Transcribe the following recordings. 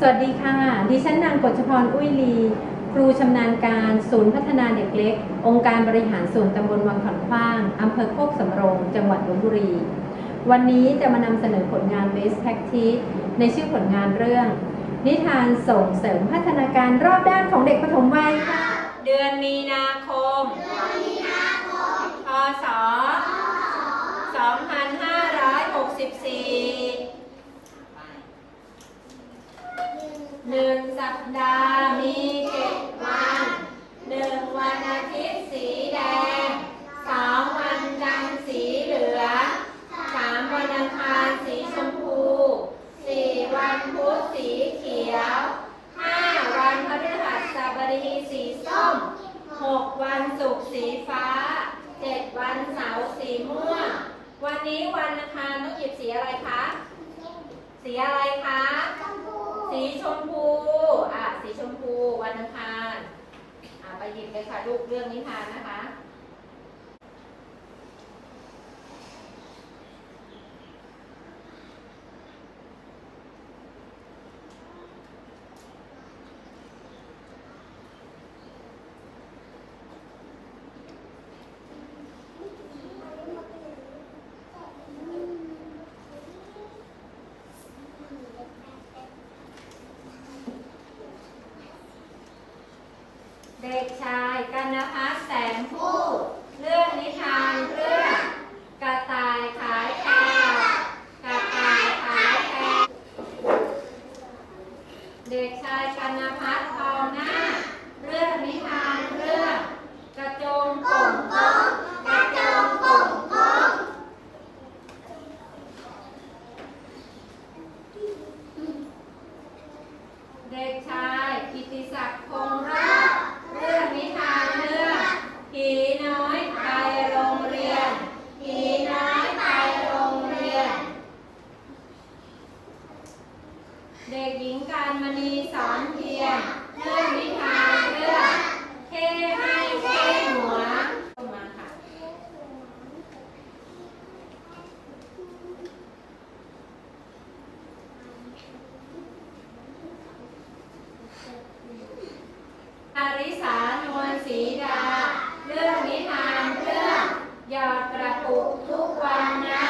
สวัสดีค่ะ ดิฉันนางกฤชพรอุ้ยลี ครูชำนาญการศูนย์พัฒนาเด็กเล็ก องค์การบริหารส่วนตำบลวังขอนขว้างอำเภอโคกสำโรง จังหวัดลบบุรี วันนี้จะมานำเสนอผลงาน Best Practice ในชื่อผลงานเรื่อง นิทานส่งเสริมพัฒนาการรอบด้านของเด็กปฐมวัยค่ะ เดือนมีนาคม เดือนมีนาคม พศ dá-me หยิบเลยค่ะลูกเรื่องนิทานนะคะ ริสานวลสีดา เรื่องนิทานเรื่องหยอดกระปุกทุกวันนะ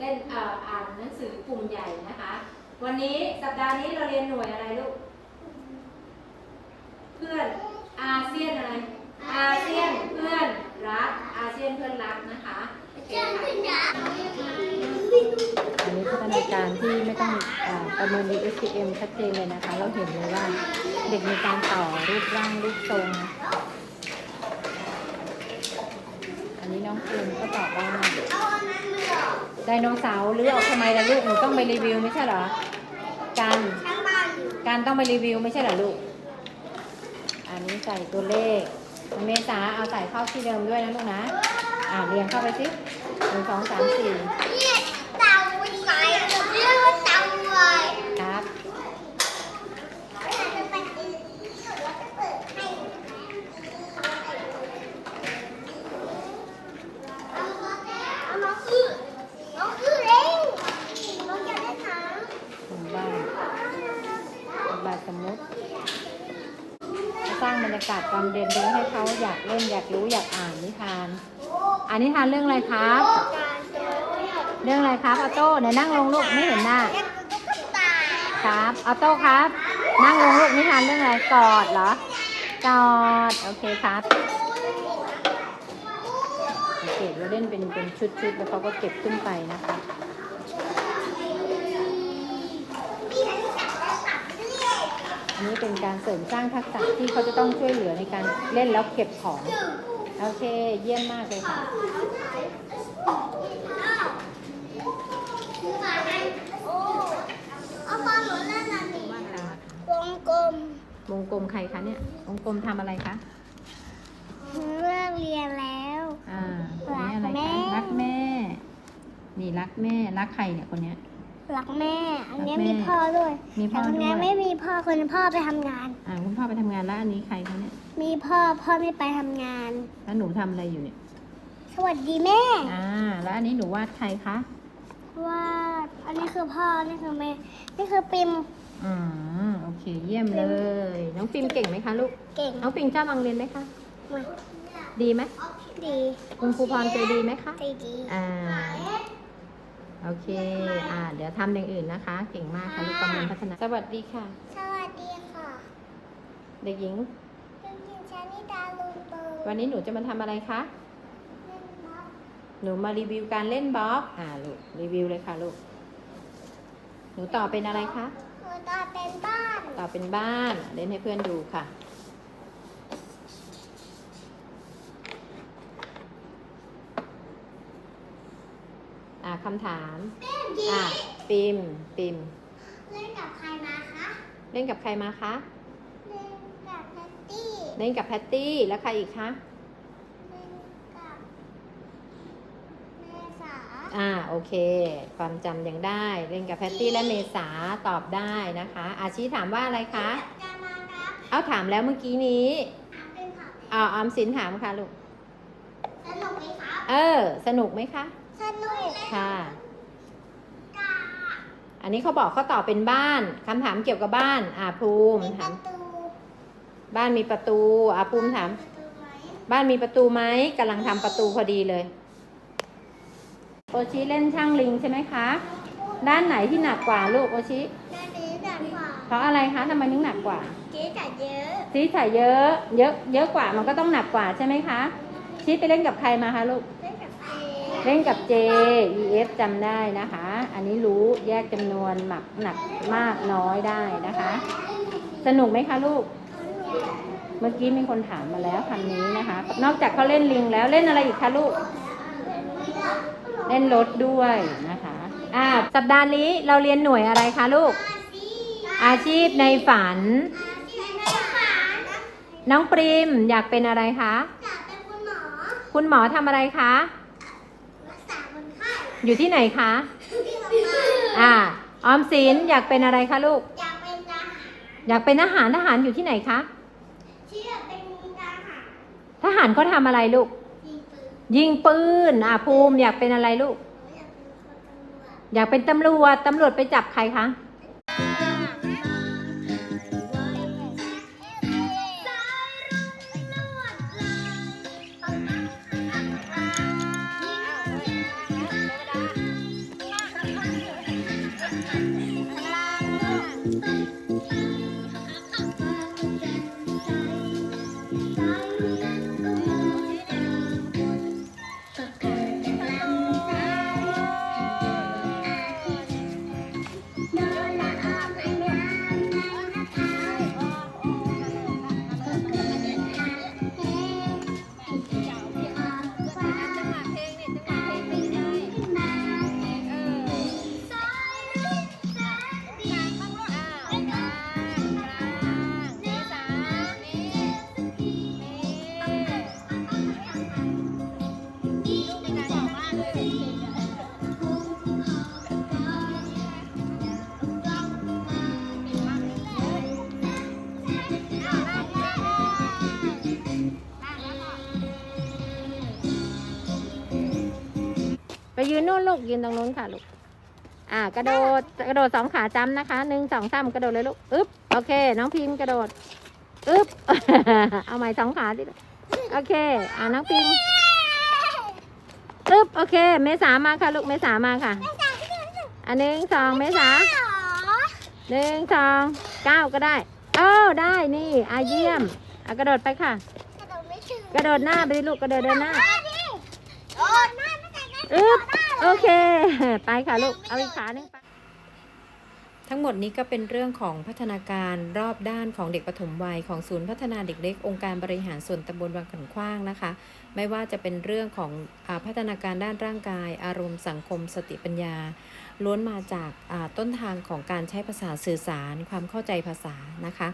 เล่นอ่านหนังสือกลุ่มใหญ่นะคะ วันนี้สัปดาห์นี้เราเรียนหน่วยอะไรลูก เพื่อนอาเซียนอะไร อาเซียนเพื่อนรัก อาเซียนเพื่อนรักนะคะอันนี้พัฒนาการที่ไม่ต้องอประเมินดีเอสเอ็มชัดเจนเลยนะคะ เราเห็นเลยว่าเด็กมีการต่อรูปร่างรูปทรง อันนี้น้องปูนก็ตอบว่าไดโนเสาร์หรือออกทำไมล่ะลูกหนูต้องไปรีวิวไม่ใช่เหรอการการต้องไปรีวิวไม่ใช่เหรอลูก อันนี้ใส่ตัวเลขเมษาเอาใส่เข้าที่เดิมด้วยนะลูกนะ อ่าเรียงเข้าไปสิหนึ่งสองสามสี่ เนี่ยเต่าไหนเรียกว่าเต่าเลย ครับ น้องอื้อน้องอื้อเองน้องอยากได้ถัง หมู่บ้านหมู่ บานสมมุติ สร้างบรรยากาศความเรียนรู้ให้เขาอยากเล่นอยากรู้อยากอ่านนิทาน อ่านนิทานเรื่องอะไรครับ เรื่องอะไรครับออโต้เนี่ยนั่งลงลูกไม่เห็นหน้า ครับออโต้ครับ นั่งลงลูกนิทานเรื่องอะไรกอดเหรอกอดโอเคครับโอเคเราเล่นเป็นเป็นชุดๆแล้วเขาก็เก็บขึ้นไปนะคะ อันนี้เป็นการเสริมสร้างทักษะที่เขาจะต้องช่วยเหลือในการเล่นแล้วเก็บของ โอเค เยี่ยมมากเลยค่ะเอาบอลหนูเล่นอันนี้วงกลม วงกลมใครคะเนี่ย วงกลมทำอะไรคะเลิกเรียนแล้วอ่าคนนี้อะไรรักแม่คะรักแม่ นี่รักแม่ รักใครเนี่ยคนเนี้ย รักแม่ อันนี้รักแม่มีพ่อด้วยมีพ่อแต่คนนี้ด้วย ไม่มีพ่อคนพ่อไปทำงาน อ่าคุณพ่อไปทำงานแล้วอันนี้ใครคะเนี่ยมีพ่อพ่อไม่ไปทำงาน แล้วหนูทำอะไรอยู่เนี่ยสวัสดีแม่อ่าแล้วอันนี้หนูวาดใครคะวาดอันนี้คือพ่อนี่คือแม่นี่คือปิมอืมโอเค เยี่ยมเลย น้องปิมเก่งไหมคะลูกเก่งน้องปิมชอบมังเรียนไหมคะมาดีไหมดีคุณครูพรใจดีไหมคะ ใจดีอ่า โอเค อ่า เดี๋ยวทำอย่างอื่นนะคะ เก่งมากค่ะลูกประเมินพัฒนา สวัสดีค่ะ สวัสดีค่ะเด็กหญิงเป็นกินชานิดาลุงเบิร์วันนี้หนูจะมาทำอะไรคะ เล่นบอลหนูมารีวิวการเล่นบล็อก อ่าลูก รีวิวเลยค่ะลูก หนูต่อเป็นอะไรคะ หนูตาเป็นบ้าน ต่อเป็นบ้าน เล่นให้เพื่อนดูค่ะ คำถามอ่าปิมปิมเล่นกับใครมาคะเล่นกับใครมาคะเล่นกับแพตตี้เล่นกับแพตตี้แล้วใครอีกคะเล่นกับแม่สาอ่าโอเค ความจำยังได้เล่นกับแพตตี้และเมษาตอบได้นะคะ อาชีถามว่าอะไรคะจะมาครับเอาถามแล้วเมื่อกี้นี้ถามเป็นข่าวเอาออมสินถามค่ะลูกสนุกไหมครับเออ สนุกไหมคะ สนุกค่ะกาอันนี้เขาบอกเขาตอบเป็นบ้านคำถามเกี่ยวกับบ้าน อ่าภูมิมีปถามระตูบ้านมีประตู อ่าภูมิถาม ประตูไหมบ้านมีประตูไหมกำลังทำประตูพอดีเลยโอชิเล่นช่างลิงใช่ไหมคะ ด้านไหนที่หนักกว่าลูกโอชิ ด้านนี้หนักกว่าเพราะอะไรคะทำไมถึงหนักกว่าเจ๊จ่ายเยอะซีใส่เยอะ เยอะ เยอะกว่ามันก็ต้องหนักกว่าใช่ไหมคะชีไปเล่นกับใครมาคะลูกเล่นกับเจ๊ เล่นกับ J EF จำได้นะคะ อันนี้รู้แยกจำนวนหมักหนักมากน้อยได้นะคะ สนุกไหมคะลูก เมื่อกี้มีคนถามมาแล้วคำนี้นะคะ นอกจากเขาเล่นลิงแล้วเล่นอะไรอีกคะลูก เล่นรถด้วยนะคะ อ่า สัปดาห์นี้เราเรียนหน่วยอะไรคะลูก อาชีพในฝัน น้องปริมอยากเป็นอะไรคะ อยากเป็นคุณหมอ คุณหมอทำอะไรคะรักษาคนไข้ อยู่ที่ไหนคะที่โรงพยาบาลอ่า ออมสินอยากเป็นอะไรคะลูก อยากเป็นทหารอยากเป็นทหารทหารอยู่ที่ไหนคะ ที่อยากเป็นทหารทหารเขาทำอะไรลูก ยิงปืนยิงปืน อ่าภูมิอยากเป็นอะไรลูก หนูอยากเป็นคนตำรวจอยากเป็นตำรวจตำรวจไปจับใครคะ ไปยืนนู่นลูกยืนตรงนู้นค่ะลูก อ่ากระโดดกระโดดสองขาจำนะคะหนึ่งสองสามกระโดดเลยลูกอึ๊บโอเค น้องพิมพ์กระโดดอึ๊บเอาใหม่สองขาดิลูกโอเค อ่าน้องพิมพ์อึ๊บโอเค เมษามาค่ะลูกเมษามาค่ะอันหนึ่งสองเมษาหนึ่งสองเก้าก็ได้เอ้าได้นี่อาเยี่ยมอะกระโดดไปค่ะกระโดดไม่ถึงกระโดดหน้าไปลูกกระโดดเดินหน้าโอึ๊บโอเค ไปค่ะลูก เอาอีกขาหนึ่งไปทั้งหมดนี้ก็เป็นเรื่องของพัฒนาการรอบด้านของเด็กปฐมวัยของศูนย์พัฒนาเด็กเล็กองค์การบริหารส่วนตำบลวังขันขว้างนะคะ ไม่ว่าจะเป็นเรื่องของอพัฒนาการด้านร่างกาย อารมณ์สังคม สติปัญญา ล้วนมาจากต้นทางของการใช้ภาษาสื่อสาร ความเข้าใจภาษานะคะ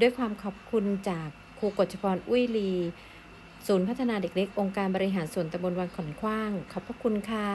ด้วยความขอบคุณจากครูกฎชพรอุ้ยลี ศูนย์พัฒนาเด็กเล็กองค์การบริหารส่วนตำบลวังขอนขว้าง ขอบพระคุณค่ะ